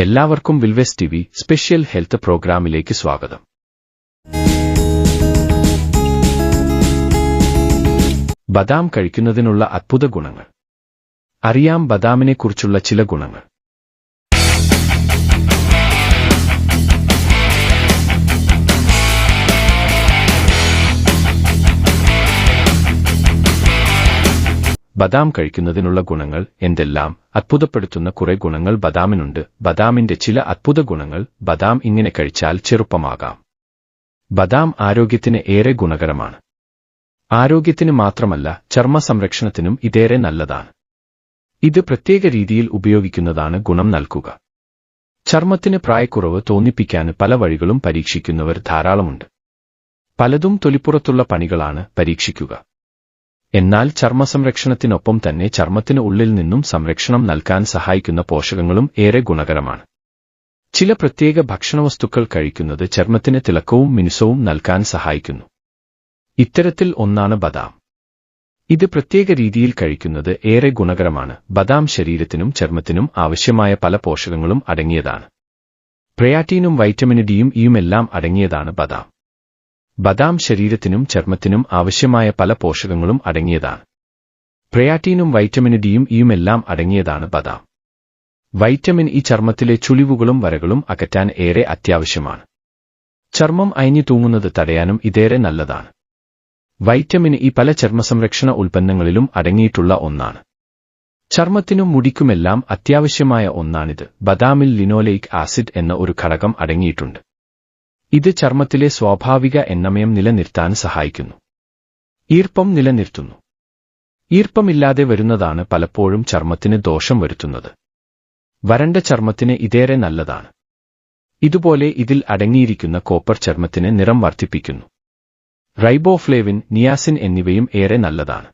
എല്ലാവർക്കും വിൽവെസ് T V special health പ്രോഗ്രാമിലേക്ക് സ്വാഗതം. ബദാം കഴിക്കുന്നതിനുള്ള അത്ഭുത ഗുണങ്ങൾ. അറിയാം ബദാമിനെക്കുറിച്ചുള്ള ചില ഗുണങ്ങൾ. ബദാം കഴിക്കുന്നതിനുള്ള ഗുണങ്ങൾ എന്തെല്ലാം? അത്ഭുതപ്പെടുത്തുന്ന കുറെ ഗുണങ്ങൾ ബദാമിനുണ്ട്. ബദാമിന്റെ ചില അത്ഭുത ഗുണങ്ങൾ ബദാം ഇങ്ങനെ കഴിച്ചാൽ ചെറുപ്പമാകാം. ബദാം ആരോഗ്യത്തിന് ഏറെ ഗുണകരമാണ്. ആരോഗ്യത്തിന് മാത്രമല്ല ചർമ്മ സംരക്ഷണത്തിനും ഇതേറെ നല്ലതാണ്. ഇത് പ്രത്യേക രീതിയിൽ ഉപയോഗിക്കുന്നതാണ് ഗുണം നൽകുക. ചർമ്മത്തിന് പ്രായക്കുറവ് തോന്നിപ്പിക്കാൻ പല വഴികളും പരീക്ഷിക്കുന്നവർ ധാരാളമുണ്ട്. പലതും തൊലിപ്പുറത്തുള്ള പണികളാണ് പരീക്ഷിക്കുക. എന്നാൽ ചർമ്മ സംരക്ഷണത്തിനൊപ്പം തന്നെ ചർമ്മത്തിന് ഉള്ളിൽ നിന്നും സംരക്ഷണം നൽകാൻ സഹായിക്കുന്ന പോഷകങ്ങളും ഏറെ ഗുണകരമാണ്. ചില പ്രത്യേക ഭക്ഷണവസ്തുക്കൾ കഴിക്കുന്നത് ചർമ്മത്തിന് തിളക്കവും മിനുസവും നൽകാൻ സഹായിക്കുന്നു. ഇത്തരത്തിൽ ഒന്നാണ് ബദാം. ഇത് പ്രത്യേക രീതിയിൽ കഴിക്കുന്നത് ഏറെ ഗുണകരമാണ്. ബദാം ശരീരത്തിനും ചർമ്മത്തിനും ആവശ്യമായ പല പോഷകങ്ങളും അടങ്ങിയതാണ്. പ്രയാറ്റീനും വൈറ്റമിൻ ഡിയും ഇയുമെല്ലാം അടങ്ങിയതാണ് ബദാം. ബദാം ശരീരത്തിനും ചർമ്മത്തിനും ആവശ്യമായ പല പോഷകങ്ങളും അടങ്ങിയതാണ്. പ്രയാറ്റീനും വൈറ്റമിൻ ഡിയും ഇയുമെല്ലാം അടങ്ങിയതാണ് ബദാം. വൈറ്റമിൻ ഇ ചർമ്മത്തിലെ ചുളിവുകളും വരകളും അകറ്റാൻ ഏറെ അത്യാവശ്യമാണ്. ചർമ്മം അയഞ്ഞു തൂങ്ങുന്നത് തടയാനും ഇതേറെ നല്ലതാണ്. വൈറ്റമിൻ ഇ പല ചർമ്മസംരക്ഷണ ഉൽപ്പന്നങ്ങളിലും അടങ്ങിയിട്ടുള്ള ഒന്നാണ്. ചർമ്മത്തിനും മുടിക്കുമെല്ലാം അത്യാവശ്യമായ ഒന്നാണിത്. ബദാമിൽ ലിനോലൈക് ആസിഡ് എന്ന ഒരു ഘടകം അടങ്ങിയിട്ടുണ്ട്. ഇത് ചർമ്മത്തിലെ സ്വാഭാവിക എണ്ണമയം നിലനിർത്താൻ സഹായിക്കുന്നു. ഈർപ്പം നിലനിർത്തുന്നു. ഈർപ്പമില്ലാതെ വരുന്നതാണ് പലപ്പോഴും ചർമ്മത്തിന് ദോഷം വരുത്തുന്നത്. വരണ്ട ചർമ്മത്തിന് ഇതേറെ നല്ലതാണ്. ഇതുപോലെ ഇതിൽ അടങ്ങിയിരിക്കുന്ന കോപ്പർ ചർമ്മത്തിന് നിറം വർദ്ധിപ്പിക്കുന്നു. റൈബോഫ്ലേവിൻ നിയാസിൻ എന്നിവയും ഏറെ നല്ലതാണ്.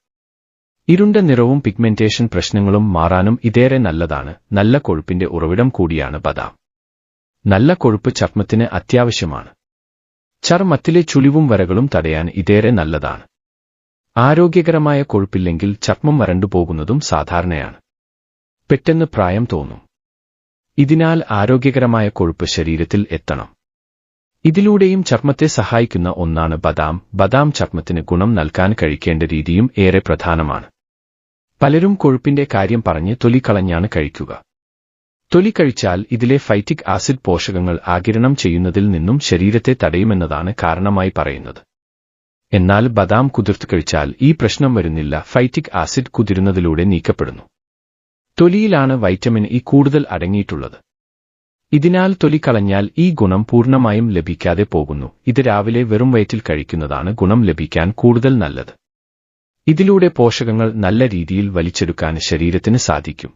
ഇരുണ്ട നിറവും പിഗ്മെന്റേഷൻ പ്രശ്നങ്ങളും മാറാനും ഇതേറെ നല്ലതാണ്. നല്ല കൊഴുപ്പിന്റെ ഉറവിടം കൂടിയാണ് ബദാം. നല്ല കൊഴുപ്പ് ചർമ്മത്തിന് അത്യാവശ്യമാണ്. ചർമ്മത്തിലെ ചുളിവും വരകളും തടയാൻ ഇതേറെ നല്ലതാണ്. ആരോഗ്യകരമായ കൊഴുപ്പില്ലെങ്കിൽ ചർമ്മം വരണ്ടുപോകുന്നതും സാധാരണയാണ്. പെട്ടെന്ന് പ്രായം തോന്നും. ഇതിനാൽ ആരോഗ്യകരമായ കൊഴുപ്പ് ശരീരത്തിൽ എത്തണം. ഇതിലൂടെയും ചർമ്മത്തെ സഹായിക്കുന്ന ഒന്നാണ് ബദാം. ബദാം ചർമ്മത്തിന് ഗുണം നൽകാൻ കഴിക്കേണ്ട രീതിയും ഏറെ പ്രധാനമാണ്. പലരും കൊഴുപ്പിന്റെ കാര്യം പറഞ്ഞ് തൊലി കളഞ്ഞാണ് കഴിക്കുക. തൊലി കഴിച്ചാൽ ഇതിലെ ഫൈറ്റിക് ആസിഡ് പോഷകങ്ങൾ ആകിരണം ചെയ്യുന്നതിൽ നിന്നും ശരീരത്തെ തടയുമെന്നതാണ് കാരണമായി പറയുന്നത്. എന്നാൽ ബദാം കുതിർത്ത് കഴിച്ചാൽ ഈ പ്രശ്നം വരുന്നില്ല ഫൈറ്റിക് ആസിഡ് കുതിരുന്നതിലൂടെ നീക്കപ്പെടുന്നു. തൊലിയിലാണ് വൈറ്റമിൻ ഇ കൂടുതൽ അടങ്ങിയിട്ടുള്ളത്. ഇതിനാൽ തൊലി കളഞ്ഞാൽ ഈ ഗുണം പൂർണമായും ലഭിക്കാതെ പോകുന്നു. ഇത് രാവിലെ വെറും വയറ്റിൽ കഴിക്കുന്നതാണ് ഗുണം ലഭിക്കാൻ കൂടുതൽ നല്ലത്. ഇതിലൂടെ പോഷകങ്ങൾ നല്ല രീതിയിൽ വലിച്ചെടുക്കാൻ ശരീരത്തിന് സാധിക്കും.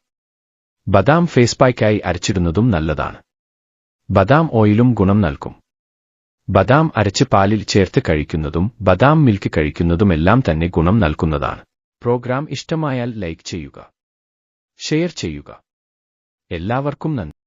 ബദാം ഫേസ് പായ്ക്കായി അരച്ചിടുന്നതും നല്ലതാണ്. ബദാം ഓയിലും ഗുണം നൽകും. ബദാം അരച്ച് പാലിൽ ചേർത്ത് കഴിക്കുന്നതും ബദാം മിൽക്ക് കഴിക്കുന്നതുമെല്ലാം തന്നെ ഗുണം നൽകുന്നതാണ്. പ്രോഗ്രാം ഇഷ്ടമായാൽ ലൈക്ക് ചെയ്യുക. ഷെയർ ചെയ്യുക. എല്ലാവർക്കും നന്ദി.